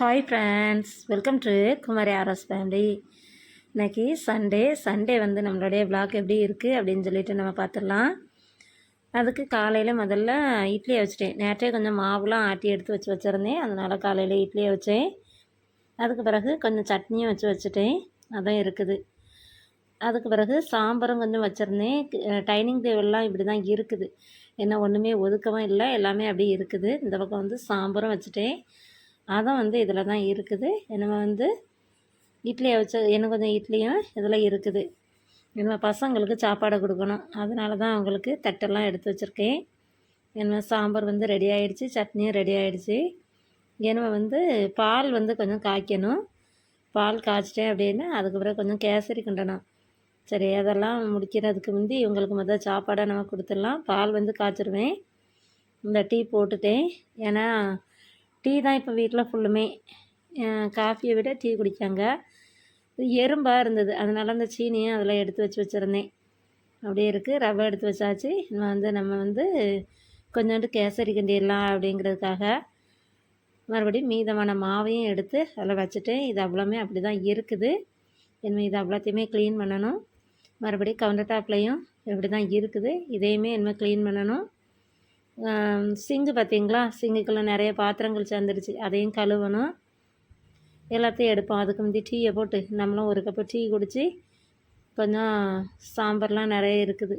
Hi friends welcome to Kumari RS family இன்னைக்கு Sunday Sunday வந்து நம்மளுடைய vlog எப்படி இருக்குது அப்படின்னு சொல்லிட்டு நம்ம பார்த்துடலாம். அதுக்கு காலையில் முதல்ல இட்லியை வச்சுட்டேன். நேற்றே கொஞ்சம் மாவுலாம் ஆட்டி எடுத்து வச்சு வச்சுருந்தேன். அதனால் காலையில் இட்லியை வச்சேன். அதுக்கு பிறகு கொஞ்சம் சட்னியும் வச்சு வச்சுட்டேன். அதான் இருக்குது. அதுக்கு பிறகு சாம்பாரும் கொஞ்சம் வச்சுருந்தேன். டைனிங் டேபிள்லாம் இப்படி தான் இருக்குது. என்ன ஒன்றுமே ஒதுக்கவும் இல்லை. எல்லாமே அப்படியே இருக்குது. இந்த பக்கம் வந்து சாம்பாரும் வச்சுட்டேன். அதான் வந்து இதில் தான் இருக்குது. நம்ம வந்து இட்லியை வச்சு எனக்கு கொஞ்சம் இட்லியும் இதில் இருக்குது. நம்ம பசங்களுக்கு சாப்பாடு கொடுக்கணும். அதனால தான் அவங்களுக்கு தட்டெல்லாம் எடுத்து வச்சுருக்கேன். என்ன சாம்பார் வந்து ரெடி ஆகிடுச்சி சட்னியும் ரெடி ஆகிடுச்சி ஏன்னா வந்து பால் வந்து கொஞ்சம் காய்க்கணும். பால் காய்ச்சிட்டேன் அப்படின்னா அதுக்கப்புறம் கொஞ்சம் கேசரி கிண்டணும். சரி அதெல்லாம் முடிக்கிறதுக்கு முந்தி இவங்களுக்கு மொதல் சாப்பாடை நம்ம கொடுத்துடலாம். பால் வந்து காய்ச்சிருவேன். இந்த டீ போட்டுட்டேன். ஏன்னா டீ தான் இப்போ வீட்டில் ஃபுல்லுமே காஃபியை விட டீ குடிக்காங்க எறும்பாக இருந்தது. அதனால் அந்த சீனியும் அதில் எடுத்து வச்சு வச்சுருந்தேன். அப்படியே இருக்குது ரவை எடுத்து வச்சாச்சு. இன்னும் வந்து நம்ம வந்து கொஞ்சோண்டு கேசரி கிண்டிடலாம் அப்படிங்கிறதுக்காக மறுபடியும் மீதமான மாவையும் எடுத்து அதில் வச்சுட்டேன். இது அவ்வளோமே அப்படி தான் இருக்குது. இனிமேல் இது அவ்வளோத்தையுமே க்ளீன் பண்ணணும். மறுபடியும் கவுண்டர் டாப்லேயும் இப்படி தான் இருக்குது. இதையுமே இனிமேல் க்ளீன் பண்ணணும். சிங்கு பார்த்தீங்களா? சிங்குக்குள்ளே நிறைய பாத்திரங்கள் சேர்ந்துருச்சு. அதையும் கழுவணும். எல்லாத்தையும் எடுப்போம். அதுக்கு முந்தி டீயை போட்டு நம்மளும் ஒரு கப்பு டீ குடித்து கொஞ்சம் சாம்பார்லாம் நிறைய இருக்குது.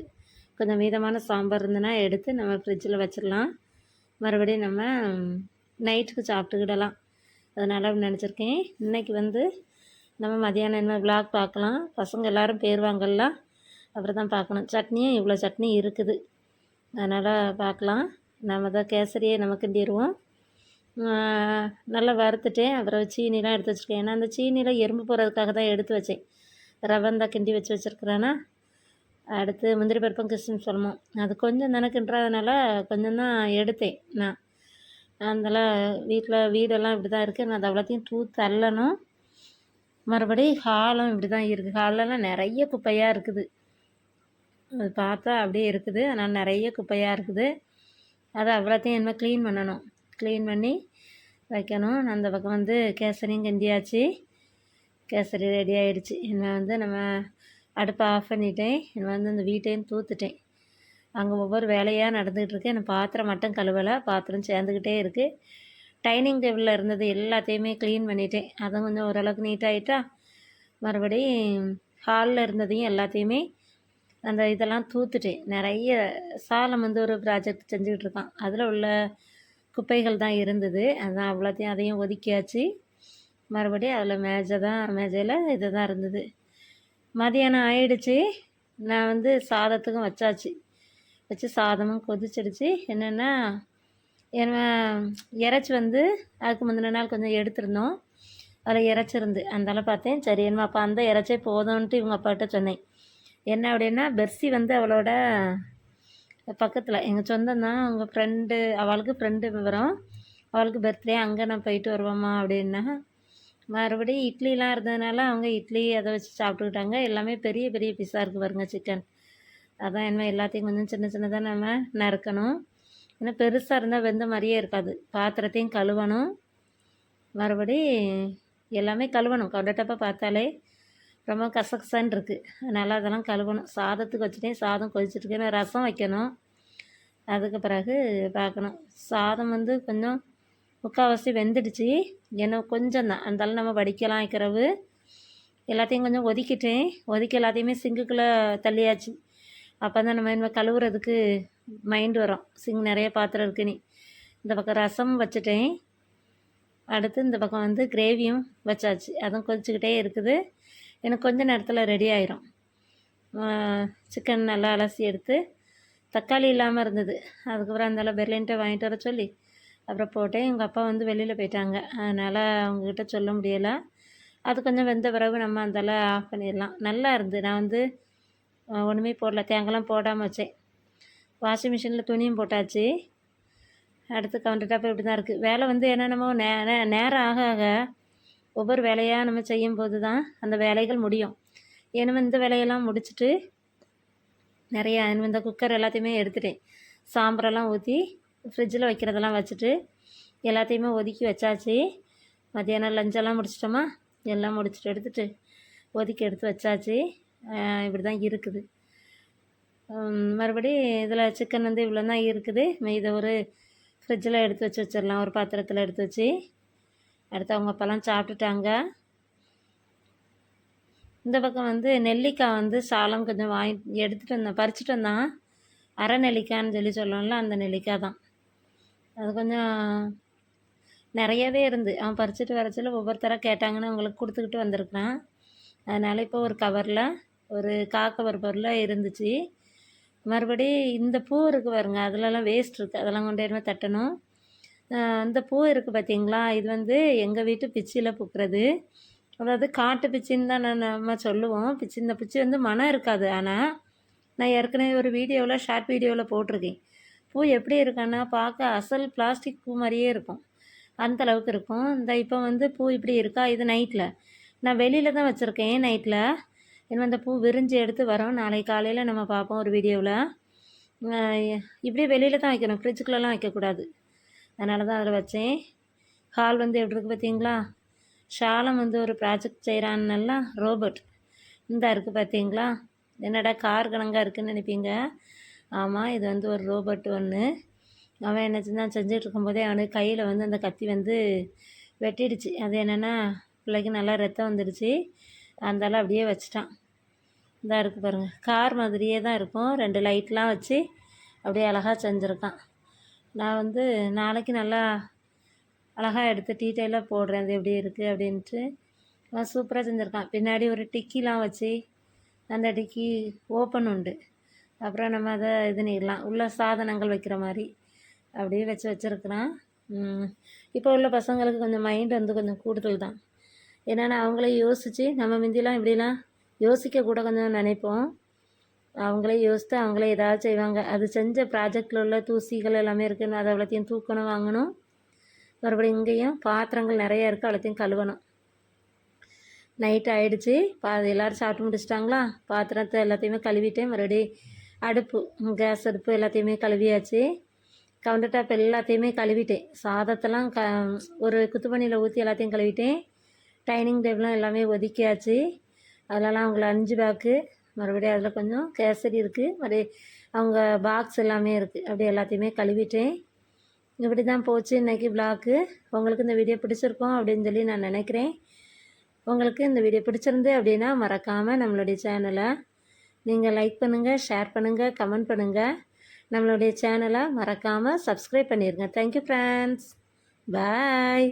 கொஞ்சம் மீதமான சாம்பார் இருந்ததுன்னா எடுத்து நம்ம ஃப்ரிட்ஜில் வச்சிடலாம். மறுபடியும் நம்ம நைட்டுக்கு சாப்பிட்டுக்கிடலாம். அதனால் நினச்சிருக்கேன். இன்றைக்கி வந்து நம்ம மதியானம் என்ன விளாக் பார்க்கலாம். பசங்க எல்லோரும் போயிடுவாங்கல்ல அப்புறம் தான் பார்க்கணும். சட்னியும் இவ்வளோ சட்னி இருக்குது. அதனால் பார்க்கலாம். நம்ம தான் கேசரியை நம்ம கிண்டிடுவோம் நல்லா வறுத்துட்டேன் அப்புறம் சீனிலாம் எடுத்து வச்சுருக்கேன். ஏன்னா அந்த சீனியில் எறும்பு போகிறதுக்காக தான் எடுத்து வச்சேன். ரவந்தான் கிண்டி வச்சு வச்சுருக்குறேன்னா அடுத்து முந்திரி பருப்பும் கிறிஸ்டின் சொல்லமும் அது கொஞ்சம் தானே கொஞ்சம் தான் எடுத்தேன் நான். அதனால் வீட்டில் வீடெல்லாம் இப்படி தான் இருக்குது நான் அது அவ்வளோத்தையும் தூ தள்ளணும். மறுபடி ஹாலும் இப்படி தான் இருக்குது ஹாலெல்லாம் நிறைய குப்பையாக இருக்குது. அது பார்த்தா அப்படியே இருக்குது. அதனால் நிறைய குப்பையாக இருக்குது. அதை அவ்வளோத்தையும் என்ன க்ளீன் பண்ணணும். க்ளீன் பண்ணி வைக்கணும். நான் அந்த பக்கம் வந்து கேசரியும் கிண்டியாச்சு. கேசரி ரெடி ஆகிடுச்சு என்னை வந்து நம்ம அடுப்பை ஆஃப் பண்ணிட்டேன். என்னை வந்து இந்த வீட்டையும் தூத்துட்டேன். அங்கே ஒவ்வொரு வேலையாக நடந்துக்கிட்டு இருக்கு. எனக்கு பாத்திரம் மட்டும் கழுவலை. பாத்திரம் சேர்ந்துக்கிட்டே இருக்குது டைனிங் டேபிளில் இருந்தது எல்லாத்தையுமே க்ளீன் பண்ணிட்டேன். அதை கொஞ்சம் ஓரளவுக்கு நீட்டாகிட்டா மறுபடி ஹாலில் இருந்ததையும் எல்லாத்தையுமே அந்த இதெல்லாம் தூத்துட்டேன் நிறைய சாலம் வந்து ஒரு ப்ராஜெக்ட் செஞ்சுக்கிட்டு இருக்கான். அதில் உள்ள குப்பைகள் தான் இருந்தது. அதான் அவ்வளோத்தையும் அதையும் ஒதுக்கியாச்சு. மறுபடியும் அதில் மேஜை தான் மேஜையில் இது தான் இருந்தது. மதியானம் ஆயிடுச்சு. நான் வந்து சாதத்துக்கும் வச்சாச்சு. வச்சு சாதமும் கொதிச்சிடுச்சு. என்னென்னா என்ன இறைச்சி வந்து அதுக்கு முந்தின நாள் கொஞ்சம் எடுத்திருந்தோம். அதில் இறைச்சிருந்து. அந்தால பார்த்தேன். சரி என்ன அப்போ அந்த இறைச்சே போதும்ன்ட்டு இவங்க அப்பாட்ட சொன்னேன். என்ன அப்படின்னா பெர்சி வந்து அவளோட பக்கத்தில் எங்கள் சொந்தம் தான் அவங்க ஃப்ரெண்டு அவளுக்கு ஃப்ரெண்டு விவரம். அவளுக்கு பர்த்டே அங்கே நான் போயிட்டு வருவோம்மா அப்படின்னா மறுபடியும் இட்லிலாம் இருந்ததுனால அவங்க இட்லி அதை வச்சு சாப்பிட்டுக்கிட்டாங்க. எல்லாமே பெரிய பெரிய பீஸாக இருக்குது பாருங்க சிக்கன் அதான் என்ன எல்லாத்தையும் கொஞ்சம் சின்ன சின்னதாக நம்ம நறுக்கணும். ஏன்னா பெருசாக இருந்தால் வெந்த மாதிரியே இருக்காது. பாத்திரத்தையும் கழுவணும். மறுபடி எல்லாமே கழுவணும். கொண்டட்டப்போ பார்த்தாலே ரொம்ப கசகசன்னு இருக்குது அதனால் அதெல்லாம் கழுவணும். சாதத்துக்கு வச்சுட்டேன். சாதம் கொதிச்சிட்ருக்கேன் ரசம் வைக்கணும். அதுக்கு பிறகு பார்க்கணும். சாதம் வந்து கொஞ்சம் முக்கால்வாசி வெந்துடுச்சு. ஏன்னா கொஞ்சம் தான். அந்தாலும் நம்ம வடிக்கலாம் வைக்கிறவு எல்லாத்தையும் கொஞ்சம் ஒதுக்கிட்டேன். ஒதுக்கி எல்லாத்தையுமே சிங்குக்குள்ளே தள்ளியாச்சு. அப்போ தான் நம்ம இனிமேல் கழுவுறதுக்கு மைண்டு வரும். சிங் நிறைய பாத்திரம் இருக்குன்னு இந்த பக்கம் ரசம் வச்சுட்டேன். அடுத்து இந்த பக்கம் வந்து கிரேவியும் வச்சாச்சு. அதுவும் கொதிச்சுக்கிட்டே இருக்குது. எனக்கு கொஞ்ச நேரத்தில் ரெடி ஆயிரும். சிக்கன் நல்லா அலசி எடுத்து தக்காளி இல்லாமல் இருந்தது. அதுக்கப்புறம் அந்தளவு பெர்லின்ட்ட வாங்கிட்டு வர சொல்லி அப்புறம் போட்டேன். எங்கள் அப்பா வந்து வெளியில் போயிட்டாங்க. அதனால் அவங்கக்கிட்ட சொல்ல முடியலை. அது கொஞ்சம் வெந்த பிறகு நம்ம அந்தளவு ஆஃப் பண்ணிடலாம். நல்லா இருந்து நான் வந்து ஒன்றுமே போடல. தேங்காய்லாம் போடாமல் வச்சேன். வாஷிங் மிஷினில் துணியும் போட்டாச்சு. அடுத்து கவுண்டர் டாப் இப்படி தான் இருக்குது வேலை வந்து என்னென்னமோ நே நேரம் ஆக ஆக ஒவ்வொரு வேலையாக நம்ம செய்யும் போது தான் அந்த வேலைகள் முடியும். ஏன்னா இந்த வேலையெல்லாம் முடிச்சுட்டு நிறையா இந்த குக்கர் எல்லாத்தையுமே எடுத்துட்டேன். சாம்பரெல்லாம் ஊற்றி ஃப்ரிட்ஜில் வைக்கிறதெல்லாம் வச்சுட்டு எல்லாத்தையுமே ஒதுக்கி வச்சாச்சு. மத்தியானம் லஞ்செல்லாம் முடிச்சிட்டோமா? எல்லாம் முடிச்சுட்டு எடுத்துட்டு ஒதுக்கி எடுத்து வச்சாச்சு. இப்படி தான் இருக்குது. மறுபடி இதில் சிக்கன் வந்து இவ்வளோ தான் இருக்குது. இதை ஒரு ஃப்ரிட்ஜில் எடுத்து வச்சு வச்சிடலாம். ஒரு பாத்திரத்தில் எடுத்து வச்சு. அடுத்து அவங்க அப்போல்லாம் சாப்பிட்டுட்டாங்க. இந்த பக்கம் வந்து நெல்லிக்காய் வந்து சாலம் கொஞ்சம் வாங்கி எடுத்துகிட்டு வந்தேன். பறிச்சுட்டு வந்தான். அரை நெல்லிக்காய்ன்னு சொல்லி சொல்லணும்ல அந்த நெல்லிக்காய் தான். அது கொஞ்சம் நிறையவே இருந்து. அவன் பறிச்சுட்டு வரச்சில ஒவ்வொருத்தராக கேட்டாங்கன்னு அவங்களுக்கு கொடுத்துக்கிட்டு வந்திருக்கிறான். அதனால் இப்போ ஒரு கவரில் ஒரு காக்கவர் பொருளில் இருந்துச்சு. மறுபடி இந்த பூ இருக்குது பாருங்க அதிலலாம் வேஸ்ட் இருக்குது அதெல்லாம் கொண்டு போய் தட்டணும். இந்த பூ இருக்குது பார்த்தீங்களா இது வந்து எங்கள் வீட்டு பிச்சியில் பூக்கிறது. அதாவது காட்டு பிச்சின்னு தான் நான் நம்ம சொல்லுவோம். பிச்சி இந்த பிச்சி வந்து மனம் இருக்காது. ஆனால் நான் ஏற்கனவே ஒரு வீடியோவில் ஷார்ட் வீடியோவில் போட்டிருக்கேன். பூ எப்படி இருக்குன்னா பார்க்க அசல் பிளாஸ்டிக் பூ மாதிரியே இருக்கும். அந்த அளவுக்கு இருக்கும். இந்த இப்போ வந்து பூ இப்படி இருக்கா? இது நைட்டில் நான் வெளியில் தான் வச்சுருக்கேன் நைட்டில் இன்னும் அந்த பூ விரிஞ்சு எடுத்து வரோம். நாளைக்கு காலையில் நம்ம பார்ப்போம் ஒரு வீடியோவில் இப்படியே வெளியில் தான் வைக்கணும். ஃப்ரிட்ஜுக்குள்ளெலாம் வைக்கக்கூடாது. அதனால தான் அதில் வச்சேன். ஹால் வந்து எப்படி இருக்குது பார்த்தீங்களா? ஷாலம் வந்து ஒரு ப்ராஜெக்ட் செய்கிறான்னல்ல ரோபோட் இந்த இருக்குது பார்த்தீங்களா? என்னடா கார் கணங்காக இருக்குதுன்னு நினைப்பீங்க? ஆமாம் இது வந்து ஒரு ரோபோட் ஒன்று அவன் என்ன செஞ்சான் செஞ்சுட்டு இருக்கும்போதே அவனுக்கு கையில் வந்து அந்த கத்தி வந்து வெட்டிடுச்சு. அது என்னென்னா பிள்ளைக்கு நல்லா ரத்தம் வந்துடுச்சு. அதனால அப்படியே வச்சிட்டான். இதாக இருக்குது பாருங்கள் கார் மாதிரியே தான் இருக்கும். ரெண்டு லைட்லாம் வச்சு அப்படியே அழகாக செஞ்சுருக்கான். நான் வந்து நாளைக்கு நல்லா அழகாக எடுத்து டீட்டெயிலாக போடுறேன். அது எப்படி இருக்குது அப்படின்ட்டு. அவன் சூப்பராக செஞ்சுருக்கான். பின்னாடி ஒரு டிக்கிலாம் வச்சு அந்த டிக்கி ஓப்பன் உண்டு. அப்புறம் நம்ம அதை இது பண்ணிடலாம். உள்ள சாதனங்கள் வைக்கிற மாதிரி அப்படியே வச்சு வச்சுருக்குறான். இப்போ உள்ள பசங்களுக்கு கொஞ்சம் மைண்ட் வந்து கொஞ்சம் கூடுதல் தான். என்னென்னா அவங்களே யோசித்து நம்ம முந்திலாம் இப்படிலாம் யோசிக்க கூட கொஞ்சம் நினைப்போம். அவங்களே யோசித்து அவங்களே ஏதாவது செய்வாங்க. அது செஞ்ச ப்ராஜெக்டில் உள்ள தூசிகள் எல்லாமே இருக்குதுன்னு அதை அவ்வளோத்தையும் தூக்கணும் வாங்கணும். மறுபடியும் இங்கேயும் பாத்திரங்கள் நிறையா இருக்குது அவ்வளோத்தையும் கழுவணும். நைட் ஆயிடுச்சு. பா எல்லோரும் சாப்பிட்டு முடிச்சிட்டாங்களா? பாத்திரத்தை எல்லாத்தையுமே கழுவிட்டேன். மறுபடியும் அடுப்பு கேஸ் அடுப்பு எல்லாத்தையுமே கழுவியாச்சு. கவுண்டர் டாப் எல்லாத்தையுமே கழுவிட்டேன். சாதத்தெல்லாம் க ஒரு குத்துப்பணியில் ஊற்றி எல்லாத்தையும் கழுவிட்டேன். டைனிங் டேபிளும் எல்லாமே ஒதுக்கியாச்சு. அதெல்லாம் அவங்கள அஞ்சு பேக்கு மறுபடியும் அதில் கொஞ்சம் கேசரி இருக்குது மறுபடியும் அவங்க பாக்ஸ் எல்லாமே இருக்குது அப்படி எல்லாத்தையுமே கழுவிட்டேன். இப்படி தான் போச்சு இன்றைக்கி பிளாக்கு உங்களுக்கு இந்த வீடியோ பிடிச்சிருக்கோம் அப்படின்னு சொல்லி நான் நினைக்கிறேன். உங்களுக்கு இந்த வீடியோ பிடிச்சிருந்து அப்படின்னா மறக்காமல் நம்மளுடைய சேனலை நீங்கள் லைக் பண்ணுங்கள் ஷேர் பண்ணுங்கள் கமெண்ட் பண்ணுங்கள் நம்மளுடைய சேனலை மறக்காமல் சப்ஸ்கிரைப் பண்ணிடுங்க தேங்க்யூ ஃப்ரெண்ட்ஸ் பாய்